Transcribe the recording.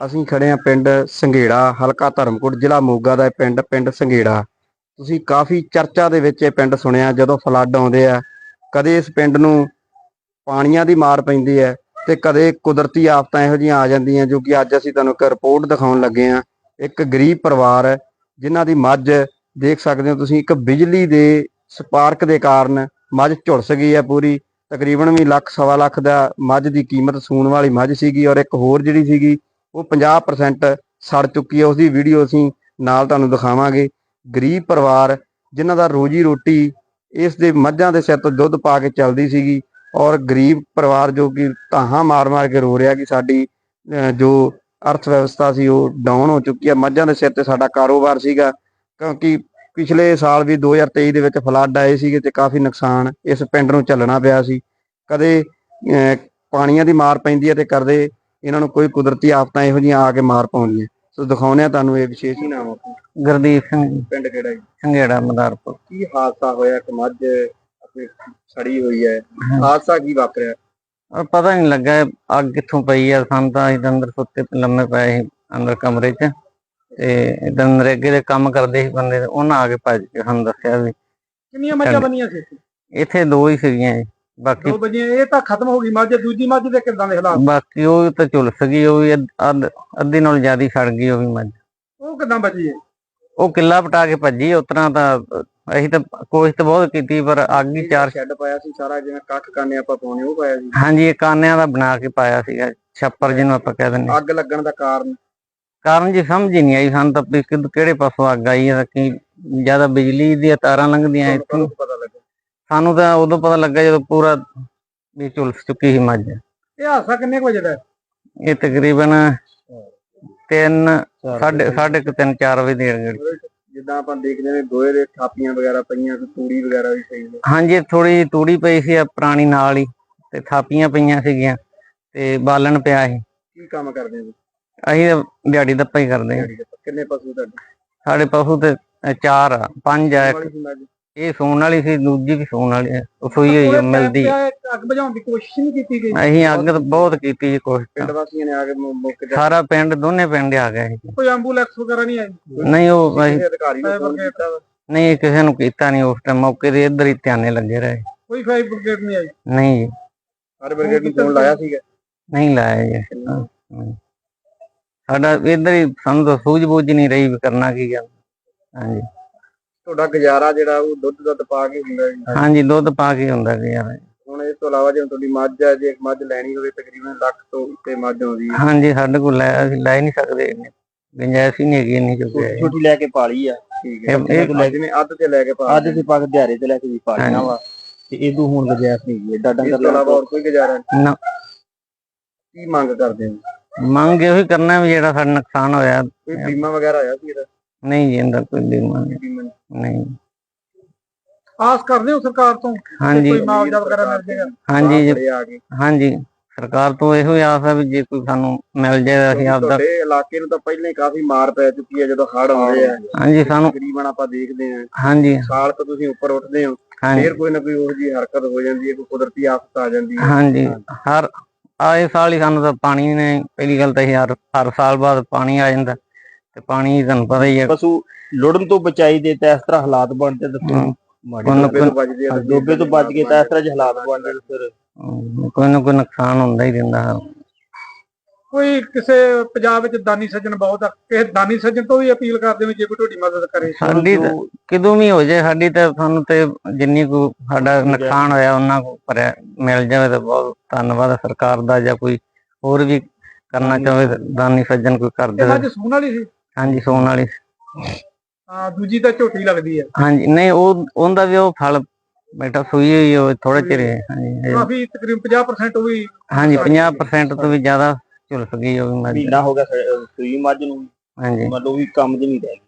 ਅਸੀਂ ਖੜੇ ਆ ਪਿੰਡ ਸੰਘੇੜਾ, ਹਲਕਾ ਧਰਮਕੋਟ, ਜ਼ਿਲ੍ਹਾ ਮੋਗਾ ਦਾ ਇਹ ਪਿੰਡ ਪਿੰਡ ਸੰਘੇੜਾ। ਤੁਸੀਂ ਕਾਫੀ ਚਰਚਾ ਦੇ ਵਿੱਚ ਇਹ ਪਿੰਡ ਸੁਣਿਆ, ਜਦੋਂ ਫਲੱਡ ਆਉਂਦੇ ਆ, ਕਦੇ ਇਸ ਪਿੰਡ ਨੂੰ ਪਾਣੀਆਂ ਦੀ ਮਾਰ ਪੈਂਦੀ ਹੈ ਤੇ ਕਦੇ ਕੁਦਰਤੀ ਆਫਤਾਂ ਇਹੋ ਜਿਹੀਆਂ ਆ ਜਾਂਦੀਆਂ, ਜੋ ਕਿ ਅੱਜ ਅਸੀਂ ਤੁਹਾਨੂੰ ਇੱਕ ਰਿਪੋਰਟ ਦਿਖਾਉਣ ਲੱਗੇ ਆ ਇੱਕ ਗਰੀਬ ਪਰਿਵਾਰ ਹੈ, ਜਿਨ੍ਹਾਂ ਦੀ ਮੱਝ ਦੇਖ ਸਕਦੇ ਹੋ ਤੁਸੀਂ, ਇੱਕ ਬਿਜਲੀ ਦੇ ਸਪਾਰਕ ਦੇ ਕਾਰਨ ਮੱਝ ਝੁਲਸ ਗਈ ਹੈ ਪੂਰੀ। ਤਕਰੀਬਨ ਵੀ ਲੱਖ, ਸਵਾ ਲੱਖ ਦਾ ਮੱਝ ਦੀ ਕੀਮਤ ਸੂਣ ਵਾਲੀ ਮੱਝ ਸੀਗੀ ਔਰ ਇੱਕ ਹੋਰ ਜਿਹੜੀ ਸੀਗੀ ਉਹ 50% ਸੜ ਚੁੱਕੀ ਹੈ ਉਸ ਦੀ ਵੀਡੀਓ ਅਸੀਂ ਨਾਲ ਤੁਹਾਨੂੰ ਦਿਖਾਵਾਂਗੇ। ਗਰੀਬ ਪਰਿਵਾਰ ਜਿਨ੍ਹਾਂ ਦਾ ਰੋਜੀ ਰੋਟੀ ਇਸ ਦੇ ਮੱਝਾਂ ਦੇ ਸਿਰ ਤੋਂ ਦੁੱਧ ਪਾ ਕੇ ਚੱਲਦੀ ਸੀਗੀ ਔਰ ਗਰੀਬ ਪਰਿਵਾਰ ਜੋ ਕਿ ਧਾਹਾਂ ਮਾਰ-ਮਾਰ ਕੇ ਰੋ ਰਿਹਾ ਕਿ ਸਾਡੀ ਜੋ ਅਰਥ ਵਿਵਸਥਾ ਸੀ ਉਹ ਡਾਊਨ ਹੋ ਚੁੱਕੀ ਹੈ। ਮੱਝਾਂ ਦੇ ਸਿਰ ਤੇ ਸਾਡਾ ਕਾਰੋਬਾਰ ਸੀਗਾ, ਕਿਉਂਕਿ ਪਿਛਲੇ ਸਾਲ ਵੀ 2023 ਦੇ ਵਿੱਚ ਫਲੱਡ ਆਏ ਸੀਗੇ ਤੇ ਕਾਫੀ ਨੁਕਸਾਨ ਇਸ ਪਿੰਡ ਨੂੰ ਝੱਲਣਾ ਪਿਆ ਸੀ। ਕਦੇ ਪਾਣੀਆਂ ਦੀ ਮਾਰ ਪੈਂਦੀ ਹੈ ਤੇ ਕਰਦੇ ਇਹਨਾਂ ਨੂੰ ਕੋਈ ਕੁਦਰਤੀ ਆਫਤਾਂ ਇਹੋ ਜਿਹੀਆਂ ਆ ਕੇ ਮਾਰ ਪਾਉਂਦੀਆਂ। ਸੋ ਦਿਖਾਉਂਦੇ ਆ ਤੁਹਾਨੂੰ ਇਹ ਵਿਸ਼ੇਸ਼ ਹੀ ਨਾਮ ਗੁਰਦੀਪ ਸਿੰਘ ਜੀ, ਪਿੰਡ ਕਿਹੜਾ ਜੀ? ਸੰਘੇੜਾ ਮਦਾਰਪੁਰ। ਕੀ ਹਾਦਸਾ ਹੋਇਆ ਕਿ ਮੱਝ ਆਪਣੀ ਸੜੀ ਹੋਈ ਹੈ? ਹਾਦਸਾ ਕੀ ਵਾਪਰਿਆ? ਪਤਾ ਨਹੀਂ ਲੱਗਾ ਇਹ ਅੱਗ ਕਿੱਥੋਂ ਪਈ ਆ। ਸਾਨੂੰ ਤਾਂ ਅਸੀਂ ਤਾਂ ਅੰਦਰ ਸੁੱਤੇ ਪਏ ਲੰਮੇ ਪਏ ਸੀ ਅੰਦਰ ਕਮਰੇ 'ਚ। ਤੇ ਇਦਾਂ ਨਰੇਗੇ ਦੇ ਕੰਮ ਕਰਦੇ ਸੀ ਬੰਦੇ ਤੇ ਉਹਨਾਂ ਆ ਕੇ ਭੱਜ ਕੇ ਸਾਨੂੰ ਦੱਸਿਆ ਵੀ ਕਿੰਨੀਆਂ ਮੱਝਾਂ ਬਣੀਆਂ ਸੀ ਇੱਥੇ? ਇੱਥੇ ਦੋ ਹੀ ਸੀਗੀਆਂ ਜੀ। ਬਾਕੀ ਦੋ ਵਜੇ ਇਹ ਤਾਂ ਖਤਮ ਹੋ ਗਈ ਮੱਝ ਦੂਜੀ ਮੱਝ ਦੇ ਕਿਦਾਂ ਦੇ ਹਾਲਾਤ? ਬਾਕੀ ਉਹ ਤਾਂ ਝੁਲਸ ਗਈ ਉਹ ਵੀ ਅੱਧ- ਨਾਲ ਜ਼ਿਆਦਾ ਸੜ ਗਈ ਉਹ ਵੀ ਮੱਝ। ਉਹ ਕਿਦਾਂ ਬਚੀ ਹੈ ਉਹ ਕਿੱਲਾ ਪਟਾ ਕੇ ਭੱਜੀ ਉਤਰਾ ਤਾਂ ਅਸੀਂ ਤਾਂ ਕੋਸ਼ਿਸ਼ ਤਾਂ ਬਹੁਤ ਕੀਤੀ ਪਰ ਅੱਗ ਹੀ ਚਾਰ ਸ਼ੈੱਡ ਪਾਇਆ ਸੀ ਸਾਰਾ ਜਿਵੇਂ ਕੱਖ ਕਾਨੇ ਆਪਾਂ ਪਾਉਣੇ ਉਹ ਪਾਇਆ ਸੀ। ਹਾਂਜੀ ਇਹ ਕਾਨਿਆਂ ਦਾ ਬਣਾ ਕੇ ਪਾਇਆ ਸੀਗਾ ਛੱਪਰ ਜਿਹਨੂੰ ਆਪਾਂ ਕਹਿ ਦਿੰਦੇ ਹਾਂ। ਅੱਗ ਲੱਗਣ ਦਾ ਕਾਰਨ? ਕਾਰਨ ਜੀ ਸਮਝ ਹੀ ਨਹੀਂ ਆਈ ਸਾਨੂੰ ਤਾਂ ਵੀ ਕਿੱਧ- ਕਿਹੜੇ ਪਾਸੋਂ ਅੱਗ ਆਈ ਹੈ ਕਿ ਜ਼ਿਆਦਾ ਬਿਜਲੀ ਦੀਆਂ ਤਾਰਾਂ ਲੰਘਦੀਆਂ ਤੁਹਾਨੂੰ ਇੱਥੋਂ। ਕਦੋਂ ਪਤਾ ਸਾਨੂੰ ਤਾਂ ਉਦੋਂ ਪਤਾ ਲੱਗਾ ਜਦੋਂ ਪੂਰਾ ਵੀ ਝੁਲਸ ਚੁੱਕੀ ਸੀ ਮੱਝ। ਇਹ ਹਾਦਸਾ ਕਿੰਨੇ ਕੁ ਵਜੇ ਦਾ ਹੈ? ਇਹ ਤਕਰੀਬਨ 3 ਸਾਢੇ ਸਾਢੇ ਕੁ ਤਿੰਨ 4 ਵਜੇ ਦੇ ਨੇੜੇ ਜਿੱਦਾਂ ਆਪਾਂ ਦੇਖਦੇ ਨੇ ਦੋਏ ਦੇ ਥਾਪੀਆਂ ਵਗੈਰਾ ਪਈਆਂ ਤੇ ਤੂੜੀ ਵਗੈਰਾ ਵੀ ਪਈ ਹੈ ਹਾਂਜੀ ਥੋੜੀ ਜਿਹੀ ਤੂੜੀ ਪਈ ਸੀ ਆ ਪੁਰਾਣੀ ਨਾਲ ਹੀ ਤੇ ਥਾਪੀਆਂ ਪਈਆਂ ਸੀਗੀਆਂ ਤੇ ਬਾਲਣ ਪਿਆ ਸੀ। ਕੀ ਕੰਮ ਕਰਦੇ ਨੇ ਅਸੀਂ ਤਾਂ ਦਿਹਾੜੀ ਦੱਪਾ ਹੀ ਕਰਦੇ ਹਾਂ। ਕਿੰਨੇ ਪਸ਼ੂ ਤੁਹਾਡੇ? ਸਾਡੇ ਪਸ਼ੂ ਤੇ ਅ, ਚਾਰ ਆ ਪੰਜ ਆ ਇੱਕ। ਵਾਲੀ ਸੀ ਮੱਝ? ਇਹ ਸੂਣ ਵਾਲੀ ਸੀ ਦੂਜੀ ਵੀ ਸੂਣ ਵਾਲੀ ਹੈ। ਉਹ ਸੂਈ ਹੋਈ ਉਹਦੇ ਮਿਲਦੀ ਇੱਕ ਅੱਗ ਬੁਝਾਉਣ ਦੀ ਕੋਸ਼ਿਸ਼ ਨਹੀਂ ਕੀਤੀ ਗਈ। ਅਸੀਂ ਅੱਗ ਤਾਂ ਬਹੁਤ ਕੀਤੀ ਜੀ ਕੋਸ਼ਿਸ਼ ਪਿੰਡ ਵਾਸੀਆਂ ਨੇ ਆ ਕੇ ਮੌ- ਮੌਕੇ ਤੇ ਸਾਰਾ ਪਿੰਡ ਦੋਨੇ ਪਿੰਡ ਆ ਗਏ ਸੀ। ਕੋਈ ਐਂਬੂਲੈਂਸ ਵਗੈਰਾ ਨਹੀਂ ਆਈ? ਨਹੀਂ ਉਹ ਅਸੀਂ ਕਿਸੇ ਅਧਿਕਾਰੀ ਨੂੰ ਫੋਨ ਕੀਤਾ ਵਾ? ਨਹੀਂ ਕਿਸੇ ਨੂੰ ਕੀਤਾ ਨਹੀਂ ਉਸ ਟਾਈਮ ਮੌਕੇ ਤੇ ਇੱਧਰ ਹੀ ਧਿਆਨੇ ਲੱਗੇ ਰਹੇ। ਕੋਈ ਫਾਇਰ ਬ੍ਰਿਗੇਡ ਨਹੀਂ ਆਈ? ਨਹੀਂ। ਜੀ, ਫਾਇਰ ਬ੍ਰਿਗੇਡ ਨੂੰ ਫੋਨ ਲਾਇਆ ਸੀਗਾ? ਨਹੀਂ ਲਾਇਆ ਜੀ। ਹਾਂ, ਹਾਂ। ਸਾਡਾ ਇੱਧਰ ਹੀ ਸਾਨੂੰ ਤਾਂ ਸੂਝ-ਬੂਝ ਨਹੀਂ ਰਹੀ ਵੀ ਕਰਨਾ ਕੀ ਗੱਲ ਹਾਂਜੀ। ਤੁਹਾਡਾ ਗੁਜ਼ਾਰਾ ਜਿਹੜਾ ਉਹ ਦੁੱਧ ਦੁੱਧ ਪਾ ਕੇ ਹੁੰਦਾ ਜੀ। ਹਾਂਜੀ ਦੁੱਧ ਪਾ ਕੇ ਹੁੰਦਾ ਸੀ ਯਾਰ। ਹੁਣ ਇਸ ਤੋਂ ਇਲਾਵਾ ਜਿਵੇਂ ਤੁਹਾਡੀ ਮੱਝ ਹੈ ਜੇ ਇੱਕ ਮੱਝ ਲੈਣੀ ਹੋਵੇ ਤਕਰੀਬਨ ਲੱਖ ਤੋਂ ਉੱਤੇ ਮੱਝ ਆਉਂਦੀ ਹੈ। ਹਾਂਜੀ ਸਾਡੇ ਕੋਲ ਲੈ ਅਸੀਂ ਲੈ ਨਹੀਂ ਸਕਦੇ ਇੰਨੇ। ਗੁੰਜਾਇਸ਼ ਹੀ ਨਹੀਂ ਹੈਗੀ ਇੰਨੀ ਚੁੱਕੇ ਛੋਟੀ ਲੈ ਕੇ ਪਾਲੀ ਆ। ਠੀਕ ਹੈ। ਇਹ- ਇਹ ਜਿਵੇਂ ਅੱਧ ਤੇ ਲੈ ਕੇ ਪਾ ਅੱਧ ਤੇ ਪਾ ਕੇ ਦਿਹਾੜੇ ਤੇ ਲੈ ਕੇ ਵੀ ਪਾਲੀਆਂ ਵਾ ਤੇ ਇਹਦੂ ਹੁਣ ਗੁਜਾਇਸ਼ ਨਹੀਂ ਏਡਾ ਡੰਗਰ ਇਸ ਤੋਂ ਇਲਾਵਾ ਹੋਰ ਕੋਈ ਗੁਜ਼ਾਰਾ ਨਹੀਂ। ਨਾ। ਕੀ ਮੰਗ ਕਰਦੇ ਹੋ? ਮੰਗ ਇਹੋ ਹੀ ਕਰਨਾ ਵੀ ਜਿਹੜਾ ਸਾਡਾ ਨੁਕਸਾਨ ਹੋਇਆ। ਕੋਈ ਬੀਮਾ ਵਗੈਰਾ ਹੋਇਆ ਸੀ ਇਹਦਾ? ਨਹੀਂ ਜੀ ਇਹਦਾ ਕੋਈ ਬੀਮਾ ਨਹੀਂ ਨਹੀਂ। ਆਸ ਕਰਦੇ ਹੋ ਸਰਕਾਰ ਤੋਂ? ਹਾਂਜੀ। ਕੋਈ ਮੁਆਵਜ਼ਾ ਵਗੈਰਾ ਮਿਲ ਜਾਏਗਾ? ਹਾਂਜੀ ਜੀ, ਹਾਂਜੀ। ਸਰਕਾਰ ਤੋਂ ਇਹੋ ਹੀ ਆਸ ਹੈ ਵੀ ਜੇ ਕੋਈ ਸਾਨੂੰ ਮਿਲ ਜਾਏ ਅਸੀਂ ਆਪਦਾ ਤੁਹਾਡੇ ਇਲਾਕੇ ਨੂੰ ਤਾਂ ਪਹਿਲਾਂ ਹੀ ਕਾਫੀ ਮਾਰ ਪੈ ਚੁੱਕੀ ਹੈ ਜਦੋਂ ਹੜ੍ਹ ਆਉਂਦੇ ਆ। ਹਾਂਜੀ ਸਾਨੂੰ ਤਕਰੀਬਨ ਆਪਾਂ ਦੇਖਦੇ ਆ ਹਾਂਜੀ। ਸਾਲ ਤੋਂ ਤੁਸੀਂ ਉੱਪਰ ਉੱਠਦੇ ਹੋ। ਫੇਰ ਕੋਈ ਨਾ ਕੋਈ ਉਹੋ ਜਿਹੀ ਹਰਕਤ ਹੋ ਜਾਂਦੀ ਹੈ ਕੋਈ ਕੁਦਰਤੀ ਆਫਤ ਆ ਜਾਂਦੀ ਹੈ। ਹਾਂਜੀ। ਹਰ ਆਏ ਸਾਲ ਹੀ ਸਾਨੂੰ ਤਾਂ ਪਾਣੀ ਨੇ ਪਹਿਲੀ ਗੱਲ ਤਾਂ ਇਹ ਹਰ ਹਰ ਸਾਲ ਬਾਅਦ ਪਾਣੀ ਆ ਜਾਂਦਾ। ਤੇ ਪਾਣੀ ਤੁਹਾਨੂੰ ਪਤਾ ਹੀ ਹੈ ਪਸ਼ੂ ਲੁੜਨ ਤੋਂ ਬਚਾਈ ਦੇ ਤਾਂ ਇਸ ਤਰ੍ਹਾਂ ਹਾਲਾਤ ਬਣਦੇ ਤਾਂ ਹਮ, ਮਾੜੇ ਡੋਬੇ ਤੋਂ ਬਚਦੇ ਆ ਡੋਬੇ ਤੋਂ ਬਚ ਕੇ ਤਾਂ ਇਸ ਤਰ੍ਹਾਂ ਜੇ ਹਾਲਾਤ ਬਣਦੇ ਤਾਂ ਫਿਰ ਅਮ, ਕੋਈ ਨਾ ਕੋਈ ਨੁਕਸਾਨ ਹੁੰਦਾ ਹੀ ਰਹਿੰਦਾ ਹੈ। ਕੋਈ ਕਿਸੇ ਪੰਜਾਬ ਵਿੱਚ ਦਾਨੀ ਸੱਜਣ ਬਹੁਤ ਆ ਕਿਸੇ ਦਾਨੀ ਸੱਜਣ ਤੋਂ ਵੀ ਅਪੀਲ ਕਰਦੇ ਹੋ ਜੇ ਕੋਈ ਤੁਹਾਡੀ ਮਦਦ ਕਰੇ। ਸਾਡੀ ਤਾਂ ਕਿਦੋਂ ਵੀ ਹੋ ਜਾਏ ਸਾਡੀ ਤਾਂ ਸਾਨੂੰ ਤੇ ਜਿੰਨੀ ਕੋ ਸਾਡਾ ਨੁਕਸਾਨ ਹੋਇਆ ਉਹਨਾਂ ਕੋ ਭਰਿਆ ਮਿਲ ਜਾਵੇ ਤਾਂ ਬਹੁਤ ਧੰਨਵਾਦ ਸਰਕਾਰ ਦਾ ਜਾਂ ਕੋਈ ਹੋਰ ਵੀ ਕਰਨਾ ਚਾਹੇ ਦਾਨੀ ਸੱਜਣ ਕੋਈ ਕਰ ਇਹ ਦੇਵੇ ਮੱਝ ਸੂਣ ਵਾਲੀ ਸੀ? ਹਾਂਜੀ ਸੋਨ ਵਾਲੀ। ਹਾਂ ਦੂਜੀ ਤਾਂ ਝੋਟੀ ਲੱਗਦੀ ਹੈ ਹਾਂਜੀ ਨਹੀਂ ਉਹ ਉਹਦਾ ਵੀ ਉਹ ਫਲ ਬੇਟਾ ਸੂਈ ਹੋਈ ਉਹ ਥੋੜਾ ਚਿਰ ਹੈ, ਹਾਂਜੀ ਕਾਫੀ ਤਕਰੀਬਨ 50% ਉਹ ਵੀ ਹਾਂਜੀ 50% ਤੋਂ ਵੀ ਜ਼ਿਆਦਾ ਝੁਲਸ ਗਈ ਉਹ ਮੱਝ। ਮਹੀਨਾ ਹੋ ਗਿਆ ਸੂਈ ਮੱਝ ਨੂੰ ਹਾਂਜੀ। ਮਤਲਬ ਉਹ ਵੀ ਕੰਮ 'ਚ ਨਹੀਂ ਰਹਿ ਗਈ।